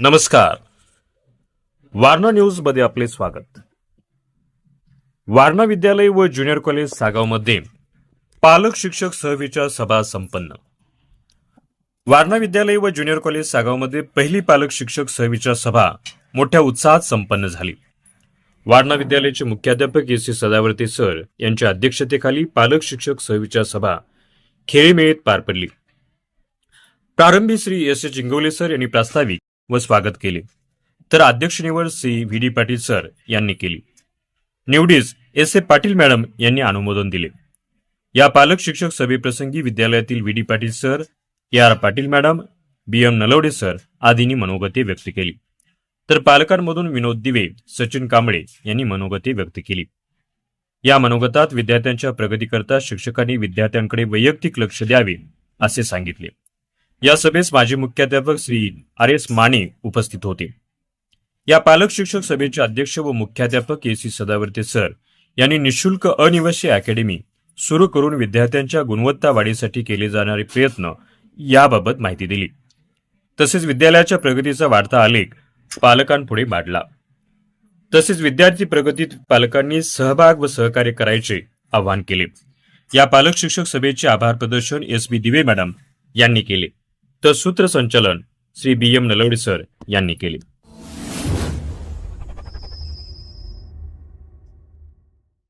नमस्कार. वारणा न्यूजमध्ये आपले स्वागत. वारणा विद्यालय व ज्युनियर कॉलेज सागावमध्ये पालक शिक्षक सहविचार सभा संपन्न. वारणा विद्यालय व ज्युनियर कॉलेज सागावमध्ये पहिली पालक शिक्षक सहविचार सभा मोठ्या उत्साहात संपन्न झाली. वारणा विद्यालयाचे मुख्याध्यापक एस सी सदावर्ते सर यांच्या अध्यक्षतेखाली पालक शिक्षक सहविचार सभा खेळीमेळीत पार पडली. प्रारंभी Shri S A Jingawale sir यांनी प्रास्ताविक व स्वागत केले. तर अध्यक्ष निवड C. V. D. Patil sir यांनी केली. निवडीस एस. ए. पाटील मॅडम यांनी अनुमोदन दिले. या पालक शिक्षक सभेप्रसंगी विद्यालयातील V. D. Patil sir A R. Patil madam B. M. Nalawade sir आदींनी मनोगती व्यक्त केली. तर पालकांमधून विनोद दिवे सचिन कांबळे यांनी मनोगती व्यक्त केली. या मनोगतात विद्यार्थ्यांच्या प्रगतीकरता शिक्षकांनी विद्यार्थ्यांकडे वैयक्तिक लक्ष द्यावे असे सांगितले. या सभेस माजी मुख्याध्यापक श्री आर एस माने उपस्थित होते. या पालक शिक्षक सभेचे अध्यक्ष व मुख्याध्यापक ए सी सदावर्ते सर यांनी निशुल्क अनिवासी अकॅडमी सुरू करून विद्यार्थ्यांच्या गुणवत्ता वाढीसाठी केले जाणारे प्रयत्न याबाबत माहिती दिली. तसेच विद्यालयाच्या प्रगतीचा वाढता आलेख पालकांपुढे मांडला. तसेच विद्यार्थी प्रगतीत पालकांनी सहभाग व सहकार्य करायचे आवाहन केले. या पालक शिक्षक सभेचे आभार प्रदर्शन एस बी दिवे मॅडम यांनी केले. तर सूत्रसंचालन Shri B M Nalawade sir यांनी केले.